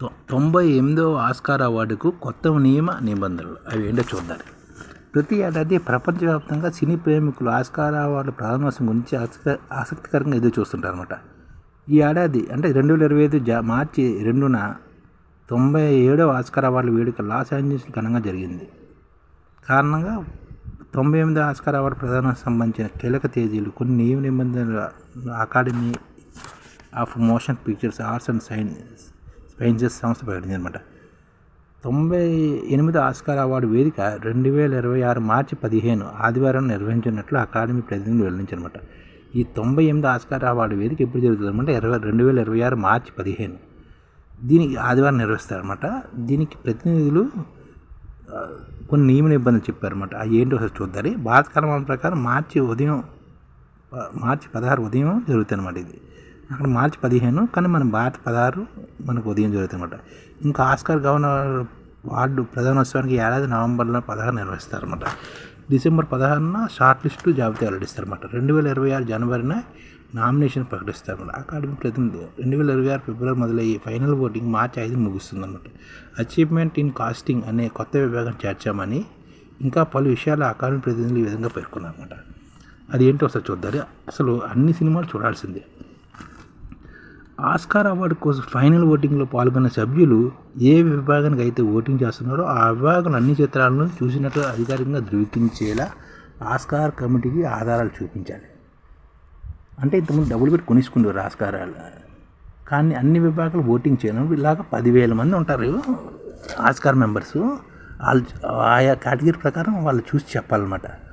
తొంభై ఎనిమిదవ ఆస్కార్ అవార్డుకు కొత్త నియమ నిబంధనలు. అవి ఏంటో చూద్దాం. ప్రతి ఏడాది ప్రపంచవ్యాప్తంగా సినీ ప్రేమికులు ఆస్కార్ అవార్డు ప్రారంభోత్సవం గురించి ఆసక్తి ఆసక్తికరంగా ఎదురు చూస్తుంటారు అనమాట ఈ ఏడాది అంటే రెండు వేల ఇరవై ఐదు జా మార్చి రెండున తొంభై ఏడవ ఆస్కార్ అవార్డుల వేడుక లాస్ ఏంజల్స్ ఘనంగా జరిగింది. కారణంగా తొంభై ఎనిమిది ఆస్కార్ అవార్డు ప్రధాన సంబంధించిన కీలక తేదీలు కొన్ని నియమ నిబంధనలు Academy of Motion Pictures Arts and Science Sciences సంస్థ ప్రకటించిందనమాట తొంభై ఎనిమిది ఆస్కార్ అవార్డు వేదిక రెండు వేల ఇరవై ఆరు మార్చి పదిహేను ఆదివారం నిర్వహించినట్లు అకాడమీ ప్రతినిధులు వెల్లడించారన్నమాట ఈ తొంభై ఎనిమిది ఆస్కార్ అవార్డు వేదిక ఎప్పుడు జరుగుతుందంటే ఇరవై రెండు వేల ఇరవై ఆరు మార్చి పదిహేను. దీనికి ఆదివారం నిర్వహిస్తారనమాట దీనికి ప్రతినిధులు కొన్ని నియమ నిబంధనలు చెప్పారన్నమాట అవి ఏంటో ఒకసారి చూద్దాం. భారత కాలమానం ప్రకారం మార్చి ఉదయం మార్చి పదహారు ఉదయం జరుగుతుంది అనమాట ఇది. అక్కడ మార్చి పదిహేను కానీ మన భారత పదహారు మనకు ఉదయం జరుగుతుంది అనమాట ఇంకా ఆస్కార్ గవర్నర్ వార్డు ప్రధానోత్సవానికి ఏడాది నవంబర్లో పదహారు నిర్వహిస్తారన్నమాట. డిసెంబర్ పదహారున షార్ట్ లిస్టు జాబితా వెల్లడిస్తారన్నమాట. రెండు వేల ఇరవై ఆరు జనవరిన నామినేషన్ ప్రకటిస్తారన్నమాట. అకాడమీ ప్రతినిధి రెండు వేల ఇరవై ఆరు ఫిబ్రవరి మొదలయ్యి ఫైనల్ ఓటింగ్ మార్చి ఐదు ముగుస్తుందన్నమాట. అచీవ్మెంట్ ఇన్ కాస్టింగ్ అనే కొత్త విభాగం చేర్చామని ఇంకా పలు విషయాలు అకాడమీ ప్రతినిధులు ఈ విధంగా పేర్కొన్నారన్నమాట. అది ఏంటో ఒకసారి చూద్దాం. అసలు అన్ని సినిమాలు చూడాల్సిందే. ఆస్కార్ అవార్డు కోసం ఫైనల్ ఓటింగ్లో పాల్గొన్న సభ్యులు ఏ విభాగానికి అయితే ఓటింగ్ చేస్తున్నారో ఆ విభాగం అన్ని చిత్రాలను చూసినట్లు అధికారికంగా ధృవీకరించేలా ఆస్కార్ కమిటీకి ఆధారాలు చూపించాలి. అంటే ఇంతకుముందు డబ్బులు పెట్టి కొనిసుకుంటారు ఆస్కారాలు. కానీ అన్ని విభాగాలు ఓటింగ్ చేయడం ఇలాగ పదివేల మంది ఉంటారు ఆస్కార్ మెంబర్స్. వాళ్ళు ఆయా కేటగిరీ ప్రకారం వాళ్ళు చూసి చెప్పాలన్నమాట.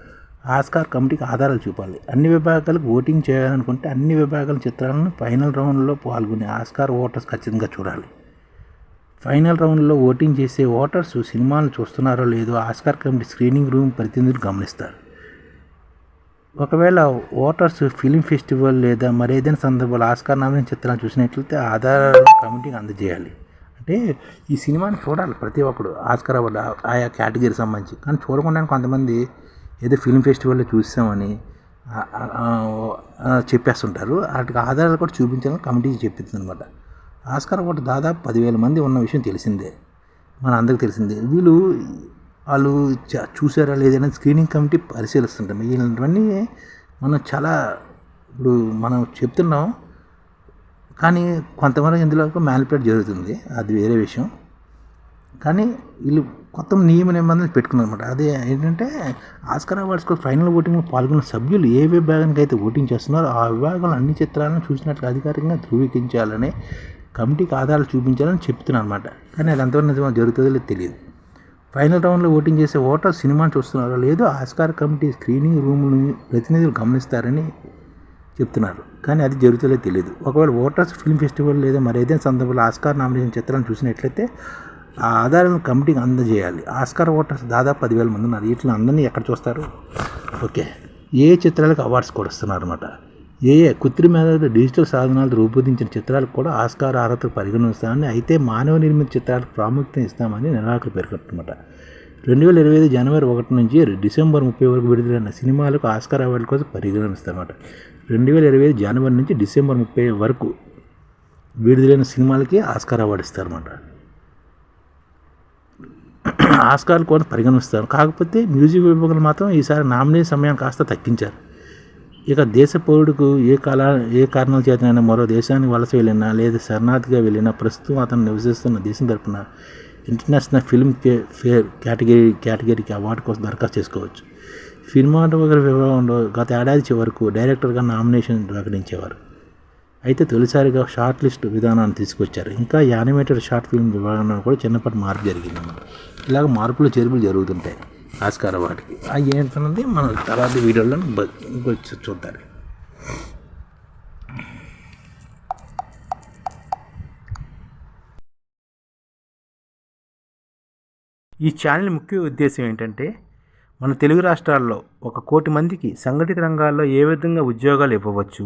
ఆస్కార్ కమిటీకి ఆధారాలు చూపాలి. అన్ని విభాగాలకు ఓటింగ్ చేయాలనుకుంటే అన్ని విభాగాల చిత్రాలను ఫైనల్ రౌండ్లో పాల్గొనే ఆస్కార్ ఓటర్స్ ఖచ్చితంగా చూడాలి. ఫైనల్ రౌండ్లో ఓటింగ్ చేసే ఓటర్స్ సినిమాలు చూస్తున్నారో లేదో ఆస్కార్ కమిటీ స్క్రీనింగ్ రూమ్ ప్రతినిధులు గమనిస్తారు. ఒకవేళ ఓటర్స్ ఫిలిం ఫెస్టివల్ లేదా మరేదైనా సందర్భంలో ఆస్కార్ నామినేషన్ చిత్రాలు చూసినట్లయితే ఆధారాలు కమిటీకి అందజేయాలి. అంటే ఈ సినిమాని చూడాలి ప్రతి ఒక్కడు. ఆస్కార్ అవార్డు ఆయా కేటగిరీ సంబంధించి. కానీ చూడకుండా కొంతమంది ఏదో ఫిల్మ్ ఫెస్టివల్లో చూసామని చెప్పేస్తుంటారు. వాటికి ఆధారాలు కూడా చూపించాలని కమిటీ చెప్పింది అనమాట ఆస్కార్ ఒకటి దాదాపు పదివేల మంది ఉన్న విషయం తెలిసిందే. మన అందరికి తెలిసిందే. వీళ్ళు వాళ్ళు చూసారా లేదని స్క్రీనింగ్ కమిటీ పరిశీలిస్తుంటాం ఇలాంటివన్నీ మనం చాలా ఇప్పుడు మనం చెప్తున్నాం. కానీ కొంతవరకు ఇందులో మ్యానిపులేట్ జరుగుతుంది. అది వేరే విషయం. కానీ వీళ్ళు కొత్త నియమ నిబంధనలు పెట్టుకున్నారన్నమాట. అదే ఏంటంటే ఆస్కార్ అవార్డ్స్కు ఫైనల్ ఓటింగ్లో పాల్గొన్న సభ్యులు ఏ విభాగానికి అయితే ఓటింగ్ చేస్తున్నారో ఆ విభాగంలో అన్ని చిత్రాలను చూసినట్లు అధికారికంగా ధృవీకరించాలని కమిటీకి ఆధారాలు చూపించాలని చెప్తున్నాను అనమాట కానీ అది ఎంతవరకు నిజంగా జరుగుతుందో లేదో తెలియదు. ఫైనల్ రౌండ్లో ఓటింగ్ చేసే ఓటర్ సినిమా చూస్తున్నారో లేదో ఆస్కార్ కమిటీ స్క్రీనింగ్ రూమ్ను ప్రతినిధులు గమనిస్తారని చెప్తున్నారు. కానీ అది జరుగుతుందో తెలియదు. ఒకవేళ ఓటర్స్ ఫిల్మ్ ఫెస్టివల్ లేదా మరేదైనా సందర్భంలో ఆస్కార్ నామినేషన్ చిత్రాలను చూసినట్లయితే ఆ ఆధారాలను కమిటీకి అందజేయాలి. ఆస్కార్ ఓటర్స్ దాదాపు పదివేల మంది ఉన్నారు. వీటిని అందరినీ ఎక్కడ చూస్తారు? ఓకే. ఏ చిత్రాలకు అవార్డ్స్ కూడా వస్తున్నారు అనమాట ఏ ఏ కృత్రిమ డిజిటల్ సాధనాలతో రూపొందించిన చిత్రాలకు కూడా ఆస్కార్ అర్హత పరిగణిస్తామని అయితే మానవ నిర్మిత చిత్రాలకు ప్రాముఖ్యత ఇస్తామని నిర్వాహకులు పేర్కొంటున్నమాట. రెండు వేల ఇరవై ఐదు జనవరి ఒకటి నుంచి డిసెంబర్ ముప్పై వరకు విడుదలైన సినిమాలకు ఆస్కార్ అవార్డు కోసం పరిగణిస్తారన్నమాట రెండు వేల ఇరవై ఐదు జనవరి నుంచి డిసెంబర్ ముప్పై వరకు విడుదలైన సినిమాలకి ఆస్కార్ అవార్డు ఇస్తారన్నమాట. ఆస్కార్లు కూడా పరిగణిస్తారు. కాకపోతే మ్యూజిక్ విభాగాలు మాత్రం ఈసారి నామినేషన్ సమయాన్ని కాస్త తగ్గించారు. ఇక దేశ పౌరుడికి ఏ కాల ఏ కారణాల చేతనైనా మరో దేశానికి వలస వెళ్ళినా లేదా శరణార్థిగా వెళ్ళినా ప్రస్తుతం అతను నివసిస్తున్న దేశం తరపున ఇంటర్నేషనల్ ఫిల్మ్ ఫేర్ కేటగిరీ కేటగిరీకి అవార్డు కోసం దరఖాస్తు చేసుకోవచ్చు. ఫిల్మాటోగ్రఫీ విభాగంలో గత ఏడాది చివరకు డైరెక్టర్గా నామినేషన్ ప్రకటించేవారు. అయితే తొలిసారిగా షార్ట్ లిస్ట్ విధానాన్ని తీసుకొచ్చారు. ఇంకా యానిమేటెడ్ షార్ట్ ఫిల్మ్ విభాగంలో కూడా చిన్నపాటి మార్పు జరిగింది. ఇలాగ మార్పులు చేర్పులు జరుగుతుంటాయి ఆస్కార వాటికి. అవి ఏంటన్నది మనం తర్వాత వీడియోలో చూద్దాం. ఈ ఛానల్ ముఖ్య ఉద్దేశం ఏంటంటే మన తెలుగు రాష్ట్రాల్లో ఒక కోటి మందికి సంఘటిత రంగాల్లో ఏ విధంగా ఉద్యోగాలు ఇవ్వవచ్చు